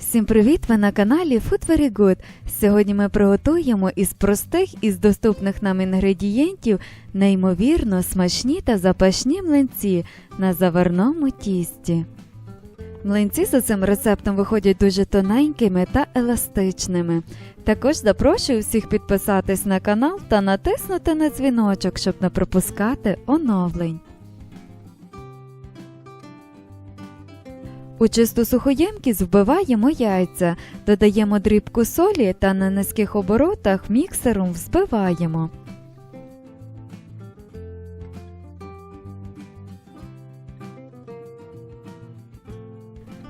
Всім привіт! Ви на каналі Food Very Good. Сьогодні ми приготуємо із простих із доступних нам інгредієнтів неймовірно смачні та запашні млинці на заварному тісті. Млинці за цим рецептом виходять дуже тоненькими та еластичними. Також запрошую всіх підписатись на канал та натиснути на дзвіночок, щоб не пропускати оновлень. У чисту сухоємкість вбиваємо яйця, додаємо дрібку солі та на низьких оборотах міксером взбиваємо.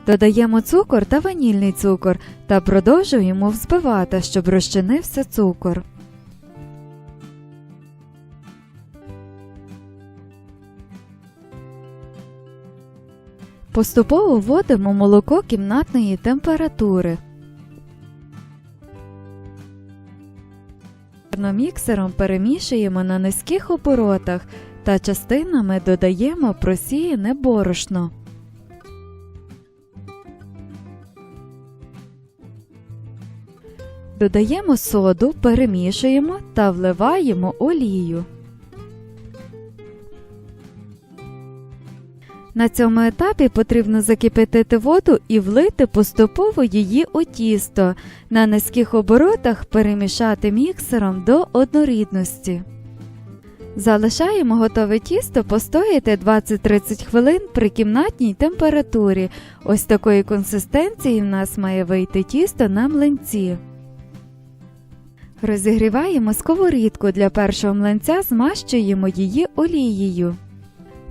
Додаємо цукор та ванільний цукор та продовжуємо взбивати, щоб розчинився цукор. Поступово вводимо молоко кімнатної температури. Міксером перемішуємо на низьких оборотах та частинами додаємо просіяне борошно. Додаємо соду, перемішуємо та вливаємо олію. На цьому етапі потрібно закипятити воду і влити поступово її у тісто. На низьких оборотах перемішати міксером до однорідності. Залишаємо готове тісто постояти 20-30 хвилин при кімнатній температурі. Ось такої консистенції в нас має вийти тісто на млинці. Розігріваємо сковорідку для першого млинця, змащуємо її олією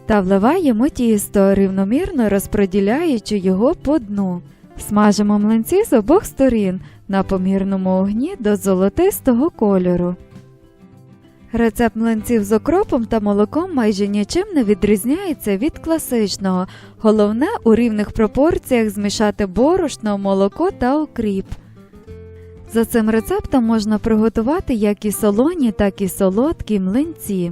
та вливаємо тісто, рівномірно розподіляючи його по дну. Смажимо млинці з обох сторін на помірному огні до золотистого кольору. Рецепт млинців з окропом та молоком майже нічим не відрізняється від класичного. Головне у рівних пропорціях змішати борошно, молоко та окріп. За цим рецептом можна приготувати як і солоні, так і солодкі млинці.